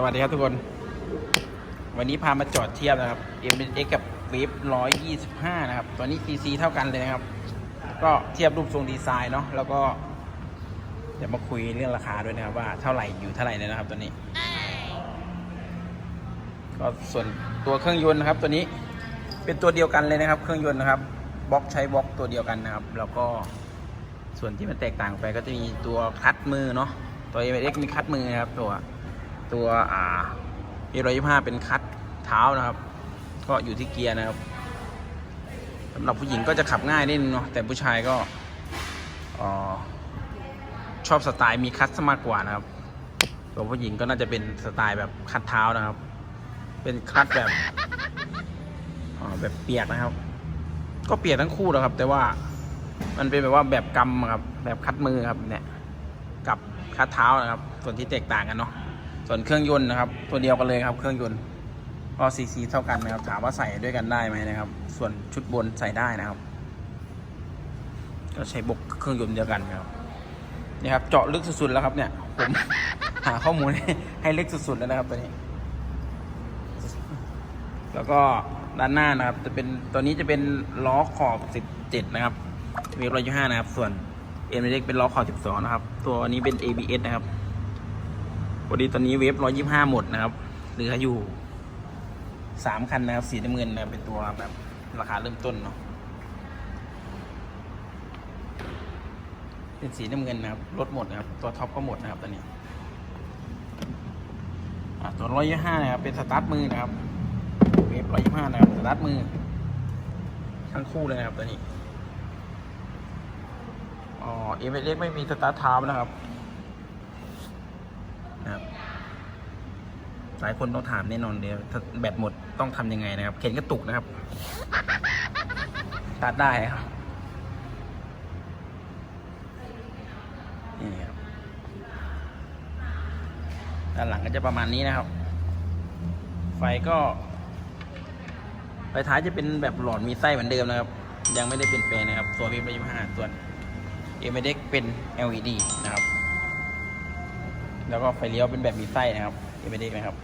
สวัสดีครับทุกคน วันนี้พามาจอดเทียบนะครับ m x กับเวฟ125 นะครับ ตัวนี้ cc เท่ากันเลยนะครับ ก็เทียบรูปทรงดีไซน์เนาะ แล้วก็ เดี๋ยวมาคุยเรื่องราคาด้วยนะครับ ว่าเท่าไหร่อยู่เท่าไหร่เลยนะครับ ตัวนี้ ก็ส่วนตัวเครื่องยนต์นะครับ ตัวนี้เป็นตัวเดียวกันเลยนะครับ เครื่องยนต์นะครับบล็อกใช้บล็อกตัวเดียวกันนะครับ แล้วก็ส่วนที่มันแตกต่างไปก็จะมีตัวคัดมือเนาะ ตัว m x มีคัดมือนะครับตัว ตัวอ่ามีร้อยยี่ห้าเป็นคัดเท้านะครับ ก็อยู่ที่เกียร์นะครับสำหรับผู้หญิงก็จะขับง่ายนิดนึงเนาะแต่ผู้ชายก็ออชอบสไตล์มีคัดมากกว่านะครับตัวผู้หญิงก็น่าจะเป็นสไตล์แบบคัดเท้านะครับ เป็นคัดแบบแบบเปียกนะครับ ก็เปียกทั้งคู่นะครับ แต่ว่ามันเป็นแบบว่าแบบกำครับ แบบคัดมือครับเนี่ย กับคัดเท้านะครับ ส่วนที่แตกต่างกันเนาะ ส่วนเครื่องยนต์นะครับ ตัวเดียวกันเลยครับ เครื่องยนต์ก็ซีซีเท่ากันนะครับ ถามว่าใส่ด้วยกันได้ไหมนะครับ ส่วนชุดบนใส่ได้นะครับ ก็ใช้บกเครื่องยนต์เดียวกันครับนี่ครับ เจาะลึกสุดๆแล้วครับ เนี่ย ผมหาข้อมูลให้ใหลึกสุดๆแล้วนะครับตัวนี้ แล้วก็ด้านหน้านะครับ จะเป็นตัวนี้จะเป็นล้อขอบ17นะครับเวฟร้อยยี่ห้านะครับ ส่วนเอ็มเล็กเป็นล้อขอบ12นะครับ ตัวนี้เป็น ABS นะครับ พอดีตอนนี้เวฟร้อยยี่ห้าหมดนะครับ เหลืออยู่3คันนะครับ สีน้ำเงินนะเป็นตัวแบบราคาเริ่มต้นเนาะ เป็นสีน้ำเงินนะครับ รถหมดนะครับ ตัวท็อปก็หมดนะครับตอนนี้ตัวร้อยยี่ห้านะครับ เป็นสตาร์ทมือนะครับ เวฟร้อยยี่ห้านะครับ สตาร์ทมือ ทั้งคู่เลยนะครับตัวนี้ อ๋อเอเวเรสต์ไม่มีสตาร์ทเท้านะครับ นะครับ หลายคนต้องถามแน่นอนเดี๋ยวถ้าแบตหมดต้องทำยังไงนะครับ เข็นกระตุกนะครับตาร์ทได้ครับนี่ครับด้านหลังก็จะประมาณนี้นะครับ ไฟก็ไฟท้ายจะเป็นแบบหลอดมีไส้เหมือนเดิมนะครับ ยังไม่ได้เปลี่ยนแปลงนะครับ ตัวพีมยี่ห้าส่วนเอเมเด็กเป็น LED นะครับ แล้วก็ไฟเลี้ยวเป็นแบบมีไส้นะครับเอเมเด็กนะครับ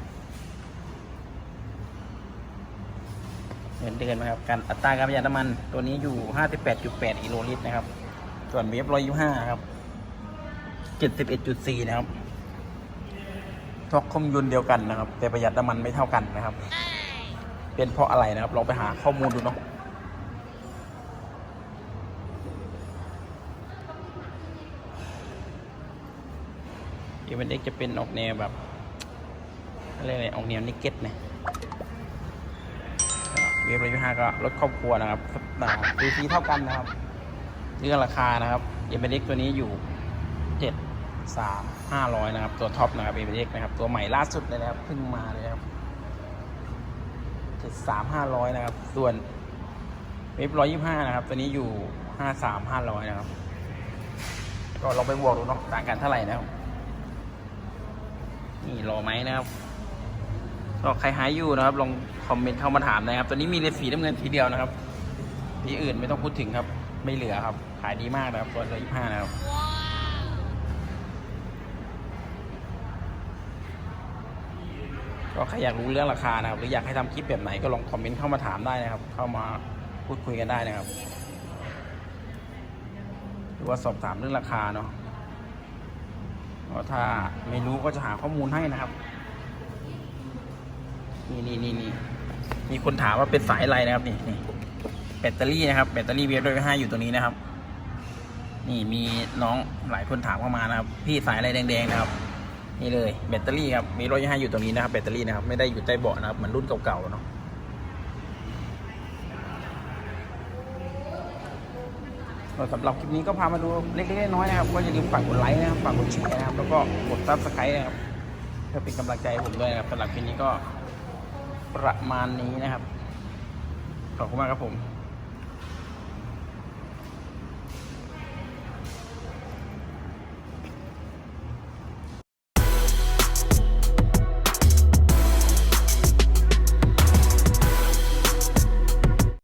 เหมือนเดิมนะครับ การอัตราการประหยัดน้ำมันตัวนี้อยู่ 58.8กิโลลิตรนะครับ ส่วนเวฟ125 ครับ 71.4 นะครับท็อกคมยนต์เดียวกันนะครับ แต่ประหยัดน้ำมันไม่เท่ากันนะครับ เป็นเพราะอะไรนะครับลองไปหาข้อมูลดูเนาะ เอเวนเอ็กจะเป็นออกแนวแบบอะไรอะไรออกแนวนิกเก็ตนะเวฟร้อยยี่ห้าก็รถครอบครัวนะครับดีซีเท่ากันนะครับเรื่องราคานะครับเอเวนเอ็กตัวนี้อยู่เจ็ดสามห้าร้อยนะครับ ตัวท็อปนะครับเอเวนเอ็กนะครับ ตัวใหม่ล่าสุดเลยนะครับเพิ่งมาเลยครับเจ็ดสามห้าร้อยนะครับ ส่วนเวฟร้อยยี่ห้านะครับ ตัวนี้อยู่ห้าสามห้าร้อยนะครับ ก็ลองไปบวกดูเนาะต่างกันเท่าไหร่นะครับ นี่รอไหมนะครับก็ใครหายอยู่นะครับ ลองคอมเมนต์เข้ามาถามนะครับตัวนี้มีเลสีน้ำเงินทีเดียวนะครับทีอื่นไม่ต้องพูดถึงครับ ไม่เหลือครับ ขายดีมากนะครับตัวร้อยยี่ห้านะครับก็ใครอยากรู้เรื่องราคานะครับ หรืออยากให้ทำคลิปแบบไหนก็ลองคอมเมนต์เข้ามาถามได้นะครับ เข้ามาพูดคุยกันได้นะครับ หรือว่าสอบถามเรื่องราคาเนาะ เพราถ้าไม่รู้ก็จะหาข้อมูลให้นะครับ นี่นี่นี่นี่มีคนถามว่าเป็นสายอะไรนะครับนี่นี่แบตเตอรี่นะครับแบตเตอรี่เวฟด้วยห้าอยู่ตรงนี้นะครับ นี่มีน้องหลายคนถามเข้ามานะครับ พี่สายอะไรแดงๆนะครับ นี่เลยแบตเตอรี่ครับมีร้อยยี่ห้าอยู่ตรงนี้นะครับแบตเตอรี่นะครับไม่ได้อยู่ใต้เบาะนะครับเหมือนรุ่นเก่าๆเนาะ สำหรับคลิปนี้ก็พามาดูเล็กๆน้อยๆนะครับ ก็อย่าลืมฝากกดไลค์นะครับฝากกดแชร์นะครับ แล้วก็กดซับสไครต์นะครับเพื่อเป็นกำลังใจให้ผมด้วยนะครับสำหรับคลิปนี้ก็ประมาณนี้นะครับขอบคุณมากครับผม